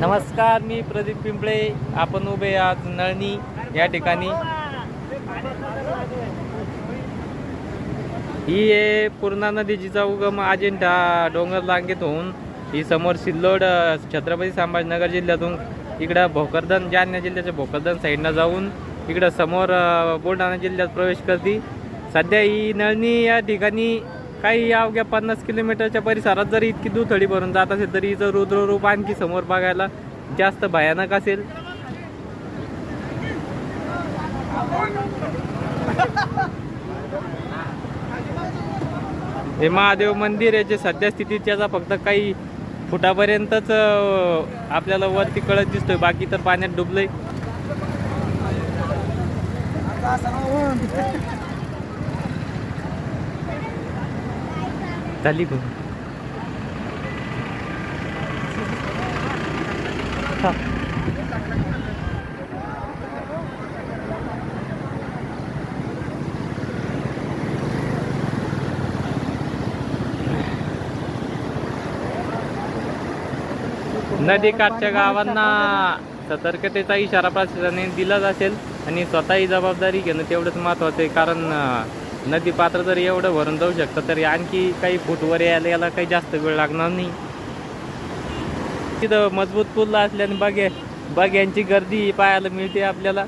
नमस्कार मी प्रदीप पिंपळे. आपण उभे आज नळणी या ठिकाणी. ही आहे पूर्णा नदीचा उगम अजिंठा डोंगर लांगेत होऊन ही समोर सिल्लोड छत्रपती संभाजीनगर जिल्ह्यातून इकडं भोकरदन जालना जिल्ह्याच्या भोकरदन साईडनं जाऊन इकडं समोर बुलढाणा जिल्ह्यात प्रवेश करते. सध्या ही नळणी या ठिकाणी काही अवघ्या पन्नास किलोमीटरच्या परिसरात जरी इतकी दुथडी भरून जात असेल तरी हिचं रुद्ररूप आणखी समोर बघायला जास्त भयानक असेल. हे महादेव मंदिर आहे जे सध्या स्थितीत त्याचा फक्त काही फुटापर्यंतच आपल्याला वरती कळत दिसतोय बाकी तर पाण्यात डुबलंय. झाली गो नदीकाठच्या गावांना सतर्कतेचा इशारा प्रशासनाने दिलाच असेल आणि स्वतःही जबाबदारी घेणं तेवढंच महत्त्वाचं आहे. कारण नदी पात्र जर एवढं भरून जाऊ शकतं तरी आणखी काही फूटवर यायला याला काही जास्त वेळ लागणार नाही. तिथं मजबूत पुल असल्याने बागे बाग्यांची गर्दी पाहायला मिळते आपल्याला.